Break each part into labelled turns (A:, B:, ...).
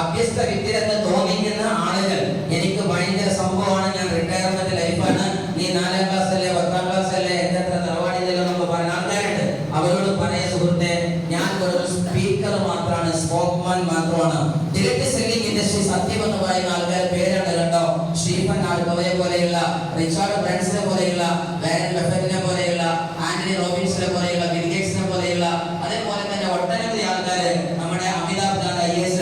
A: അഭ്യസ്ത വിദ്യരെന്ന് തോന്നിക്കുന്ന ആളുകൾ. എനിക്ക് ഭയങ്കര സംഭവമാണ് ഞാൻ റിട്ടയർമെന്റ് ലൈഫാണ് നീ നാലാം ക്ലാസ് അല്ലേ പത്താം ക്ലാസ് അല്ലേ എന്റെ അത്ര നിലപാടില്ലല്ലോ എന്നൊക്കെ പറയുന്ന ആൾക്കാരുണ്ട്. അവരോട് പറയ സുഹൃത്തെ ഞാൻ ഒരു സ്പീക്കർ മാത്രമാണ് സ്പോക്മാൻ മാത്രമാണ്. ഡിലക്ട് സെല്ലിംഗ് ഇൻഡസ്ട്രി സത്യം എന്ന് പറയുന്ന ആൾക്കാർ പേരാണ് കണ്ടോ? സ്റ്റീഫൻ ആൽബവയെ പോലെയുള്ള റിച്ചാർഡ് ബ്രാൻസിനെ പോലെയുള്ള വാരൻ ബഫറ്റിനെ പോലെയുള്ള ആന്റണി റോബിൻസിനെ പോലെയുള്ള ബിൽഗേറ്റ്സിനെ പോലെയുള്ള അതേപോലെ തന്നെ ഒട്ടനവധി ആൾക്കാർ നമ്മുടെ അമിതാഭ് ഐ എസ്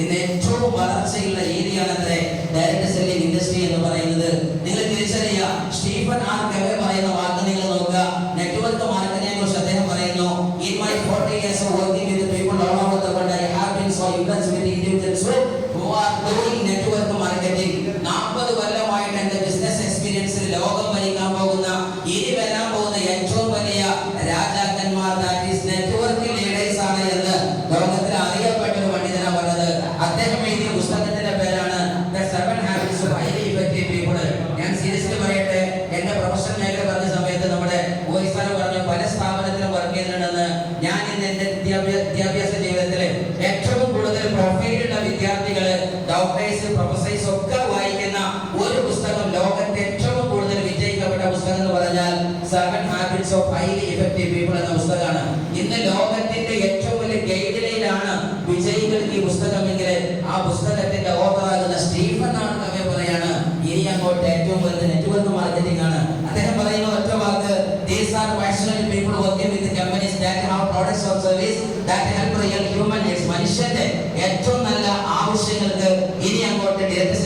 A: ഇന്ന് ഏറ്റവും വളർച്ചയുള്ള രീതിയാണത്രേ ഡയറക്ട് സെല്ലിംഗ് ഇൻഡസ്ട്രി എന്ന് പറയുന്നത്. നിങ്ങൾ തിരിച്ചറിയുക. സ്റ്റീഫൻ ആർ കെവെ പറയുന്ന വാക്ക് നിങ്ങൾ നോക്കുക. നെറ്റ്വർക്ക് മാർക്കറ്റിനെ കുറിച്ച് അദ്ദേഹം പറയുന്നു. In my forty years working with people all over the world I have been so impressed with individuals who are doing network marketing നാൽപ്പത് കൊല്ലമായിട്ട് എന്റെ ബിസിനസ് എക്സ്പീരിയൻസിൽ ലോകം ഭരിക്കാൻ പോകുന്ന ഇനി വരാൻ പോകുന്ന ഏറ്റവും വലിയ രാജാക്കന്മാർ ദാറ്റ് ഈസ് നെറ്റ്വർക്ക് ലീഡേഴ്സ് ആണ് എന്ന് ലോകത്തിൽ അറിയപ്പെട്ട ഒരു പണ്ഡിതനാണ് പറഞ്ഞത് അദ്ദേഹം എഴുതിയ പുസ്തകത്തിന്റെ പേരാണ് the seven habits of highly effective people seriously പറയട്ടെ എന്റെ പ്രൊഫഷണൽ മേഖല പറഞ്ഞ സമയത്ത് നമ്മുടെ ഓയിസ്ഥാനം പറഞ്ഞു പല സ്ഥാപനത്തിലും വർക്ക് ചെയ്തിട്ടുണ്ടെന്ന് ഞാൻ ഇന്ന് എന്റെ വിദ്യാഭ്യാസ ജീവിതത്തിൽ ഏറ്റവും കൂടുതൽ പ്രൊഫൈലുള്ള വിദ്യാർത്ഥികൾ ഡോക്ടേഴ്സ് പ്രൊഫസേഴ്സ് ഒക്കെ വായിക്കുന്ന ഒരു പുസ്തകം ലോകത്തെ ഏറ്റവും കൂടുതൽ വിജയിക്കപ്പെട്ട പുസ്തകം എന്ന് പറഞ്ഞാൽ seven habits of highly effective people എന്ന പുസ്തകമാണ്. ഇന്ന് ലോകത്തിന്റെ ഏറ്റവും വലിയ ഗൈഡ് ലൈനാണ് വിജയികൾക്ക് ഈ പുസ്തകമെങ്കിൽ ഏറ്റവും വലുത് നെറ്റ്വർക്ക് മാർക്കറ്റിംഗ് ആണ്. അദ്ദേഹം പറയുന്ന ഒറ്റ വാക്ക് these are passionate people working with companies that have products or service that help real human മനുഷ്യന്റെ ഏറ്റവും നല്ല ആവശ്യങ്ങൾക്ക് ഇനി അങ്ങോട്ട് ഡയറക്ട്